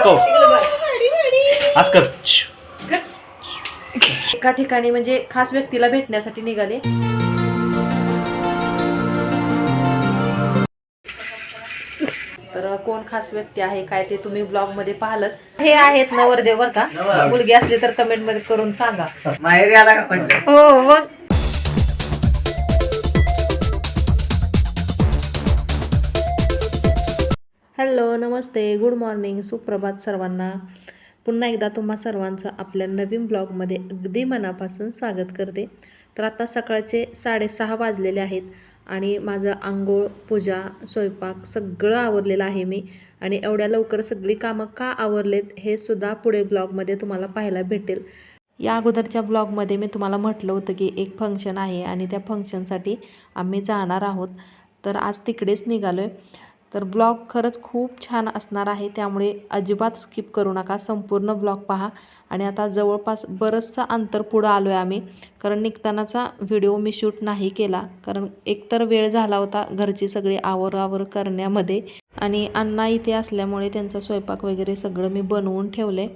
नको आज कर. एका ठिकाणी म्हणजे खास व्यक्तीला भेटण्यासाठी निघाले. तर कोण खास व्यक्ती आहे काय ते तुम्ही ब्लॉगमध्ये पाहालच. हे आहेत नवरदेव बर का. मुलगी असली तर कमेंटमध्ये करून सांगा. माहेरी आला का म्हटलं? हो मग. हॅलो नमस्ते. Good morning. सुप्रभात सर्वांना. पुन्हा एकदा तुम्हा सर्वांचं आपल्या नवीन ब्लॉगमध्ये अगदी मनापासून स्वागत करते. तर आता सकाळचे साडेसहा वाजलेले आहेत आणि माझं आंघोळ पूजा स्वयंपाक सगळं आवरलेलं आहे मी. आणि एवढ्या लवकर सगळी कामं का आवरलेत हे सुद्धा पुढे ब्लॉगमध्ये तुम्हाला पाहायला भेटेल. या अगोदरच्या ब्लॉगमध्ये मी तुम्हाला म्हटलं होतं की एक फंक्शन आहे आणि त्या फंक्शनसाठी आम्ही जाणार आहोत. तर आज तिकडेच निघालो आहे तर ब्लॉग खरंच खूप छान असणार आहे त्यामुळे अजिबात स्किप करू नका संपूर्ण ब्लॉग पहा. आणि आता जवळपास बरंचसं अंतर पुढं आलो आहे आम्ही कारण निघतानाचा व्हिडिओ मी शूट नाही केला कारण एकतर वेळ झाला होता घरची सगळी आवरावर करण्यामध्ये. आणि अण्णा इथे असल्यामुळे त्यांचा स्वयंपाक वगैरे सगळं मी बनवून ठेवले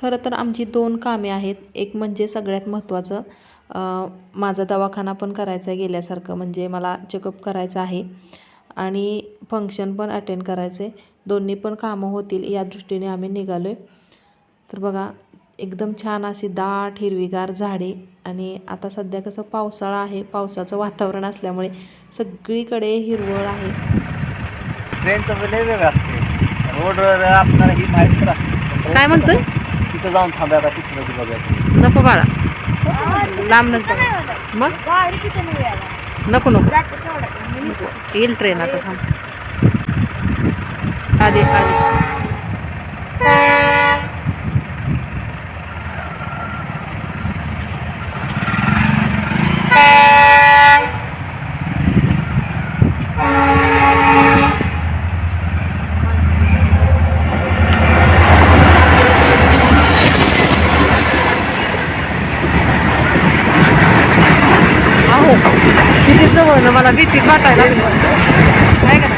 खरं तर आमची दोन कामे आहेत एक म्हणजे सगळ्यात महत्त्वाचं माझा दवाखाना पण करायचा आहे गेल्यासारखं म्हणजे मला चेकअप करायचं आहे. आणि फंक्शन पण अटेंड करायचे. दोन्ही पण कामं होतील या दृष्टीने आम्ही निघालो आहे तर बघा एकदम छान अशी दाट हिरवीगार झाडे आणि आता सध्या कसं पावसाळा आहे. पावसाचं वातावरण असल्यामुळे सगळीकडे हिरवळ आहे. ट्रेनचं लय वेगळं असते रोडवर आपल्याला ही माहिती काय म्हणतोय? तिथं जाऊन थांबा का तिथं बघायचं नको बाळा. लांब नको मग? नको नको. येईल ट्रेन आता थांब. आधी आधी. ना मला भीती वाटायला लागली. काय का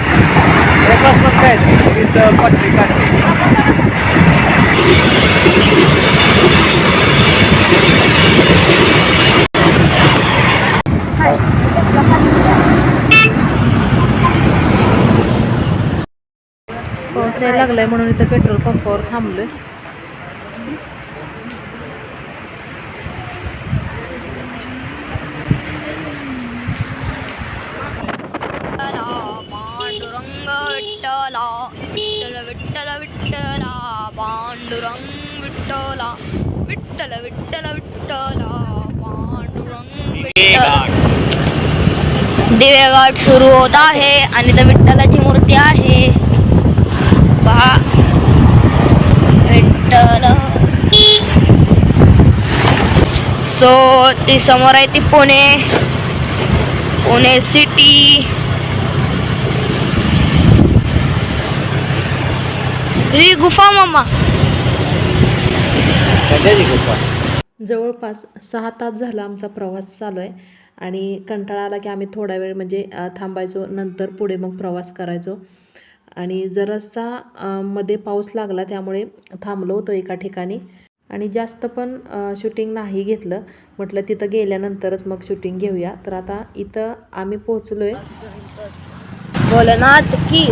पाऊस यायला लागलाय म्हणून इथं पेट्रोल पंपावर थांबलोय पांडुरंग विठ्ठला विठ्ठल विठ्ठल विठ्ठला पांडुरंग विठ्ठला विठ्ठल विठ्ठल विठ्ठला पांडुरंग दिवेघाट. सुरू होत आहे आणि त्या विठ्ठलाची मूर्ती आहे. पहा. विठ्ठल. सो ती समोर आहे ती पुणे. पुणे सिटी ही गुफा मामा. जवळपास सहा तास झाला आमचा प्रवास चालू आहे आणि कंटाळा आला की आम्ही थोडा वेळ म्हणजे थांबायचो नंतर पुढे मग प्रवास करायचो. आणि जरासा मध्ये पाऊस लागला त्यामुळे थांबलो होतो एका ठिकाणी. आणि जास्त पण शूटिंग नाही घेतलं. म्हटलं तिथं गेल्यानंतरच मग शूटिंग घेऊया. तर आता इथं आम्ही पोहोचलो आहे भोलेनाथ की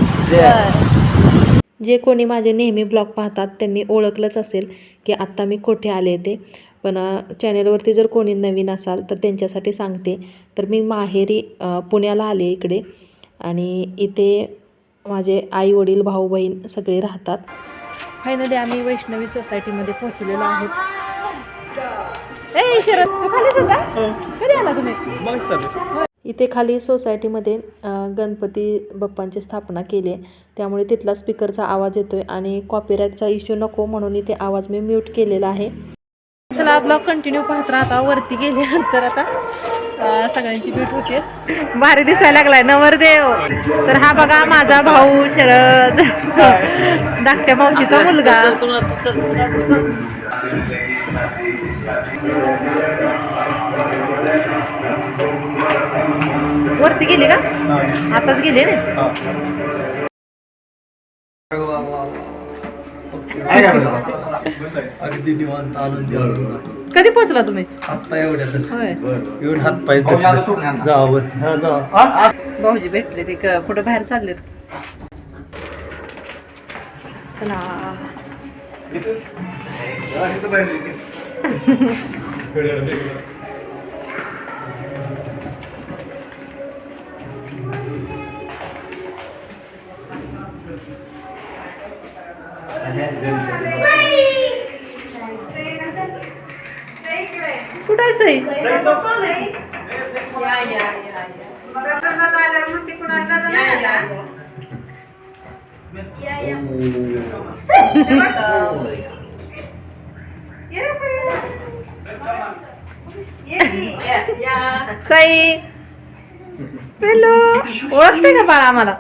जे कोणी माझे नेहमी ब्लॉग पाहतात त्यांनी ओळखलंच असेल की आत्ता मी कोठे आले ते. पण चॅनेलवरती जर कोणी नवीन असाल तर त्यांच्यासाठी सांगते. तर मी माहेरी पुण्याला आले इकडे आणि इथे माझे आई वडील भाऊ बहीण सगळे राहतात. फायनली आम्ही वैष्णवी सोसायटीमध्ये पोहोचलेलो आहोत. ए शरद तू खालीच होता कधी आला तुम्ही? इथे खाली सोसायटीमध्ये गणपती बाप्पांची स्थापना केली आहे. त्यामुळे तिथला स्पीकरचा आवाज येतो आहे आणि कॉपीराईटचा इश्यू नको म्हणून इथे आवाज मी म्यूट केलेला आहे. चला ब्लॉग कंटिन्यू पाहत राहता वरती गेल्यानंतर आता सगळ्यांची भेट होतेच भारी दिसायला लागलाय नवरदेव. तर हा बघा माझा भाऊ शरद. धाकट्या मावशीचा मुलगा. वरती गेली का? आताच गेली ना? आहे का बरं? अगदी निवांत आनंदी आलो कधी पोहोचला तुम्ही? आत्ता एवढ्यातच होय. येऊन हात पाय भाऊ, माझं सोडून आण ना. जावं हा जावा भाऊजी भेटले ते क- कुठं बाहेर चाललेत? चला. कुठं आहे सई? साई हॅलो ओळखते का बाळा आम्हाला?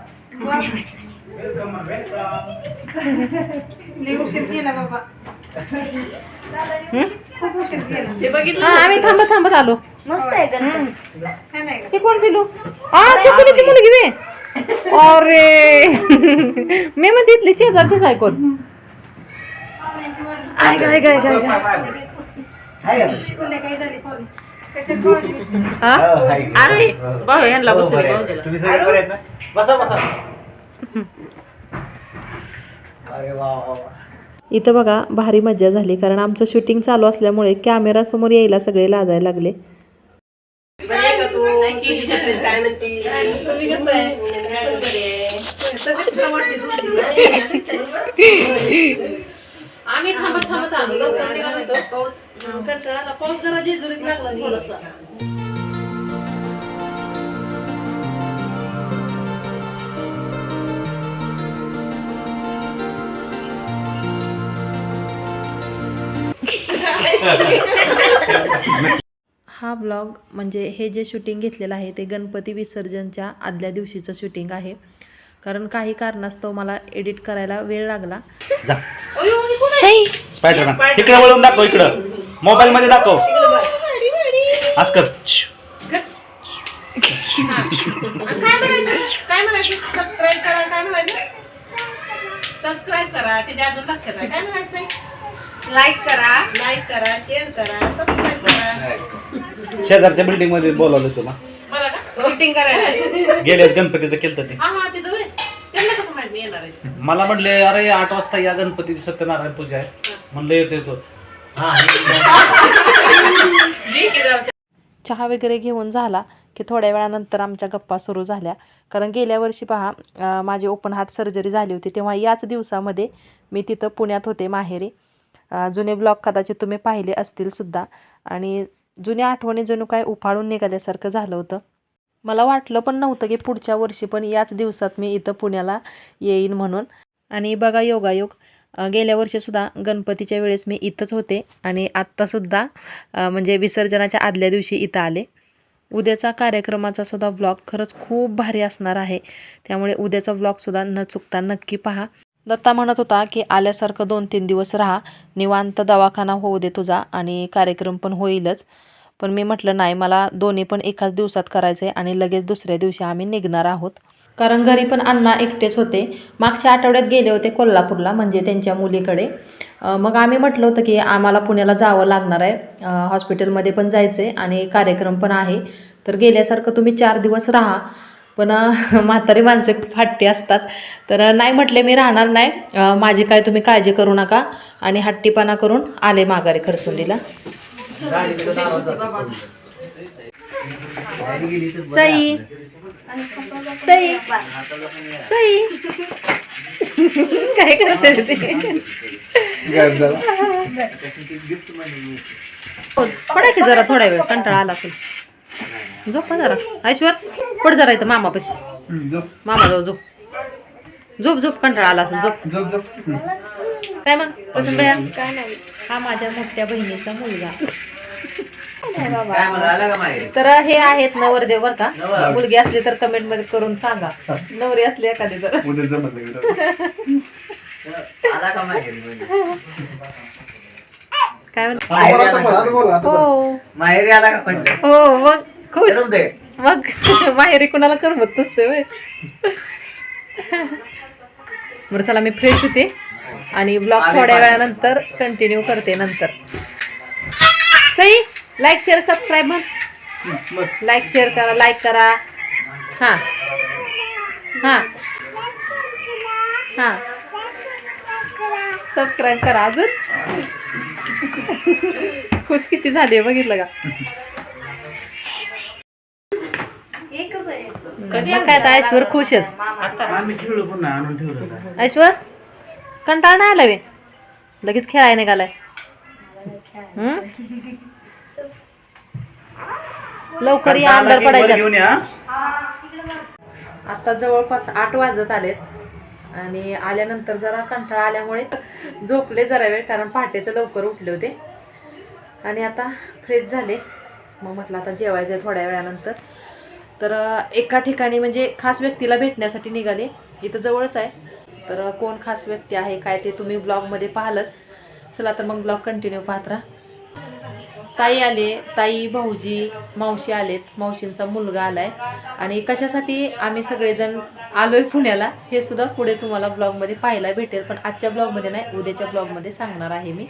हा आम्ही थांबत थांबत आलो. मस्त आहे गणपती हे कोण पिलू? हा चकुलीची मुलगी वे. अरे. मी म्हणते इथली शेजारचीच आहे कोण. आहे का? हा? हो. अरे. भाऊ, यांना हो, बसवलं, बरं आहे. भाऊजीला. तुम्ही सगळे बरे आहेत ना? बसा बसा. अरे वा वा वा. इथं बघा भारी मज्जा झाली कारण आमचं शूटिंग चालू असल्यामुळे कॅमेरा समोर यायला सगळे लाजायला लागले. आम्ही थांबत थांबत आलो. लवकर निघालो होतो. पाऊस कंटाळा पाऊस जरा जेजुरीत लागला थोडासा. हा ब्लॉग म्हणजे हे जे शूटिंग घेतलेलं आहे ते गणपती विसर्जनच्या आदल्या दिवशीचं शूटिंग आहे. कारण काही कारणास्तव मला एडिट करायला वेळ लागला. जा. सई. स्पायडरमॅन इकडे वळून दाखव इकडं. मोबाईल मध्ये दाखव. आस्कर काय म्हणायचं? काय म्हणायचं? सबस्क्राईब करा काय म्हणायचं? सबस्क्राईब करा त्याच्या अजून लक्षात आहे. काय म्हणायचं? लाईक करा. लाईक करा शेअर करा सबस्क्राईब करा. शेजारच्या बिल्डिंगमध्ये बोलावलं तुला मला का? शूटिंग करायला. गेल्यास गणपतीचं केलं ते. हा हा तिथं होय. त्यांना कसं माहिती? मी येणार आहे. मला म्हणले अरे आठ वाजता या गणपतीची सत्यनारायण पूजा आहे. म्हणलं येतो येतो. चहा वगैरे घेऊन झाला की थोड्या वेळानंतर आमच्या गप्पा सुरू झाल्या. कारण गेल्या वर्षी पहा अं, माझी ओपन हार्ट सर्जरी झाली होती. तेव्हा याच दिवसामध्ये मी तिथं पुण्यात होते माहेरी. जुने ब्लॉग कदाचित तुम्ही पाहिले असतील सुद्धा. आणि जुन्या आठवणी जणू काय उफाळून निघाल्यासारखं झालं होतं. मला वाटलं पण नव्हतं की पुढच्या वर्षी पण याच दिवसात मी इथं पुण्याला येईन म्हणून. आणि बघा योगायोग गेल्या वर्षीसुद्धा गणपतीच्या वेळेस मी इथंच होते. आणि आत्तासुद्धा म्हणजे विसर्जनाच्या आदल्या दिवशी इथं आले. उद्याचा कार्यक्रमाचा सुद्धा ब्लॉग खरंच खूप भारी असणार आहे. त्यामुळे उद्याचा ब्लॉगसुद्धा न चुकता नक्की पहा. दत्ता म्हणत होता की आल्यासारखं दोन तीन दिवस राहा निवांत दवाखाना होऊ दे तुझा आणि कार्यक्रम पण होईलच. पण मी म्हटलं नाही मला दोन्ही पण एकाच दिवसात करायचं आहे आणि लगेच दुसऱ्या दिवशी आम्ही निघणार आहोत. कारण घरी पण अण्णा एकटेच होते. मागच्या आठवड्यात गेले होते कोल्हापूरला म्हणजे त्यांच्या मुलीकडे. मग आम्ही म्हटलं होतं की आम्हाला पुण्याला जावं लागणार आहे. हॉस्पिटलमध्ये पण जायचं आहे आणि कार्यक्रम पण आहे. तर गेल्यासारखं तुम्ही चार दिवस राहा. पण म्हातारी माणसे खूप हट्टी असतात. तर नाही म्हटले मी राहणार नाही. माझी काय तुम्ही काळजी करू नका आणि हट्टीपणा करून आले माघारी खरसुंडीला. सई. सई. सई. काय करते पडा की जरा थोडा वेळ कंटाळा आला असेल. झोप ना जरा. ऐश्वर पड जरा इथं मामापाशी. मामा जाऊ झोप. झोप झोप कंटाळा आला असेल झोप. काय मग? प्रसन्न भैया? काय नाही. हा माझ्या मोठ्या बहिणीचा मुलगा. काय म्हणा आला का माहेरी? तर हे आहेत नवरदेव बर का. नवर. मुलगी असली तर कमेंटमध्ये करून सांगा. नवरी असली एखादी तर. आला का माहेरी? काय? हो. माहेरी आला का म्हटलं? हो मग खुश. करून दे. मग माहेरी कुणाला करमत नसते वय बरं चला मी फ्रेश होते. आणि ब्लॉग थोड्या वेळानंतर कंटिन्यू करते नंतर. सई लाईक शेअर सबस्क्राईब म्हण. लाईक शेअर करा लाईक करा. हां. हां. हां. सबस्क्राईब करा अजून. खुश किती झाली बघितलं का? मग काय तर ऐश्वर खुशच आम्ही ठेवलं पुन्हा आणून ठेवलं ऐश्वर कंटाळ नाही आला वे लगेच खेळायला निघालाय. हम्म? लवकर या अंदर पडायचं घेऊन या. आता जवळपास आठ वाजत आलेत. आणि आल्यानंतर जरा कंटाळा आल्यामुळे झोपले जरा वेळ कारण पहाटेचं लवकर उठले होते. आणि आता फ्रेश झाले. मग म्हटलं आता जेवायचं थोड्या वेळानंतर. तर एका ठिकाणी म्हणजे खास व्यक्तीला भेटण्यासाठी निघाले. इथं जवळच आहे. तर कोण खास व्यक्ती आहे काय ते तुम्ही ब्लॉगमध्ये पाहालच. चला तर मग ब्लॉग कंटिन्यू पाहत राहा. ताई आले. ताई भाऊजी मावशी आलेत. मावशींचा मुलगा आलाय. आणि कशासाठी आम्ही सगळेजण आलोय पुण्याला हे सुद्धा पुढे तुम्हाला ब्लॉगमध्ये पाहायला भेटेल. पण आजच्या ब्लॉगमध्ये नाही उद्याच्या ब्लॉगमध्ये सांगणार आहे मी.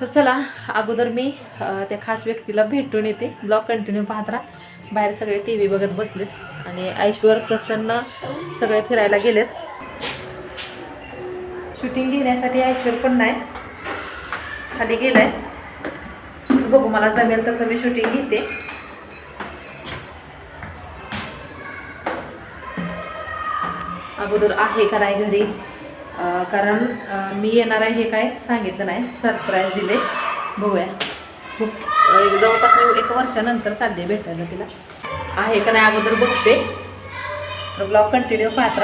तर चला अगोदर मी त्या खास व्यक्तीला भेटून येते. ब्लॉग कंटिन्यू पाहत राहा. बाहेर सगळे टी व्ही बघत बसलेत. आणि ऐश्वर प्रसन्न सगळे फिरायला गेलेत. शूटिंग घेण्यासाठी ऐश्वर पण नाही. खाली गेलाय. बघू मला जमेल तसं मी शूटिंग घेते. अगोदर आहे का नाही घरी? कारण मी येणार आहे हे काय सांगितलं नाही. सरप्राईज दिले. बघूया. खूप जवळपास मी एक वर्षानंतर चालले भेटायला तिला. आहे का नाही अगोदर बघते. तर ब्लॉग कंटिन्यू पाहत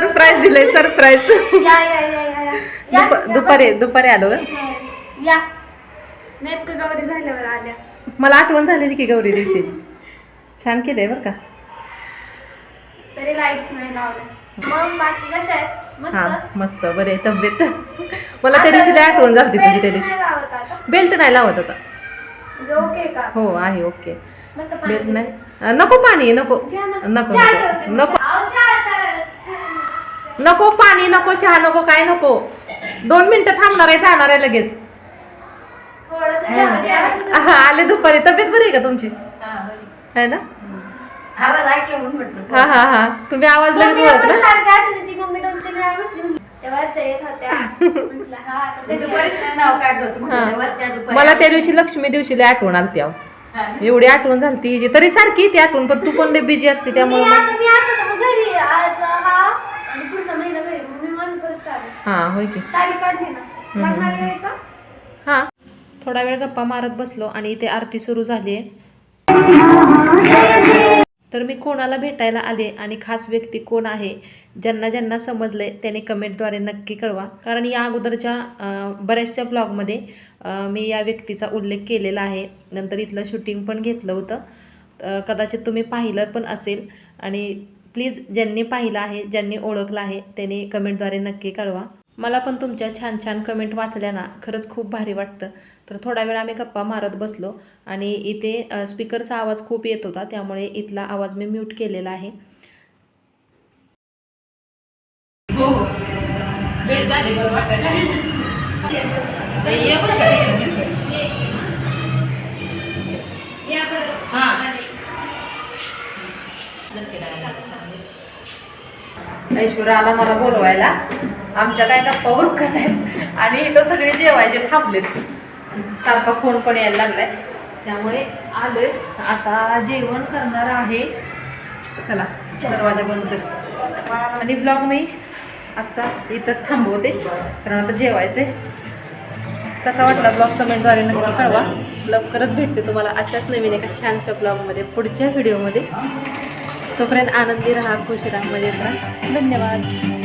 सरप्राईज दिले सरप्राईज या या या या या. या दुपारी दुपारी आलो ग या. नेमकं गौरी झाल्यावर आल्या. मला आठवण झालेली की गौरी दिवशी. छान केलंय बरं का. तरी लाईट्स नाही लावल्या. मग बाकी कशा आहेत? हा मस्त. बरे तब्येत. मला त्या दिवशी लय आठवण झाली तुझी त्या दिवशी. बेल्ट नाही लावत आता. म्हणजे ओके का? हो आहे ओके मस्त पाणी. बेल्ट नाही. अं, नको पाणी नको. घ्या ना. नको चहा नको. ठेवते. नको. नको पाणी नको चहा नको काय नको. दोन मिनिटं थांबणार आहे जाणार आहे लगेच. हा, आले दुपारी. तब्येत बरी आहे का तुमची? है ना? हा हा हा. तुम्ही आवाज लगेच ओळखला. मला त्या दिवशी लक्ष्मी दिवशी लय आठवण आलती अहो. एवढी आठवण झाली ती तरी सारखी ती आठवण पण तू पण बिझी असते त्यामुळे मग आता मी आता तर मग घरी आज हा आणि पुढचा महिना घरी मग मी माझं परत चालू हा होय की. तारीख काढली ना. लग्नाला यायचा? हा. थोडा वेळ गप्पा मारत बसलो आणि इथे आरती सुरू झाली. आहे तर मी कोणाला भेटायला आले आणि खास व्यक्ती कोण आहे ज्यांना ज्यांना समजले त्याने कमेंटद्वारे नक्की कळवा. कारण या अगोदरच्या बऱ्याचशा ब्लॉगमध्ये मी या व्यक्तीचा उल्लेख केलेला आहे. नंतर इथलं शूटिंग पण घेतलं होतं. कदाचित तुम्ही पाहिलं पण असेल. आणि प्लीज ज्यांनी पाहिलं आहे ज्यांनी ओळखलं आहे त्याने कमेंटद्वारे नक्की कळवा. मला पण तुमच्या छान छान कमेंट वाचल्या ना खरंच खूप भारी वाटतं. तर थोडा वेळ आम्ही गप्पा मारत बसलो आणि इथे स्पीकरचा आवाज खूप येत होता त्यामुळे इथला आवाज मी म्यूट केलेला आहे. हो हो. भेट झाली बरं वाटायला. ये बरं का? रे. या बरं. हां. ऐश्वर्या आला मला बोलवायला. आमच्या काय गप्पा उरक नाहीत आणि इथं सगळे जेवायचे थांबलेत. सारखा फोन पण यायला लागलाय. त्यामुळे आलोय. आता जेवण करणार आहे. चला दरवाजा बंद कर. आणि ब्लॉग मी आजचा इथंच थांबवते. कारण आता जेवायचे कसा वाटला ब्लॉग? कमेंटद्वारे नक्की कळवा. लवकरच भेटते तुम्हाला. अशाच नवीन एका छानशा ब्लॉगमध्ये पुढच्या व्हिडिओमध्ये तोपर्यंत आनंदी राहा खुश राहा मजेत राहा. धन्यवाद.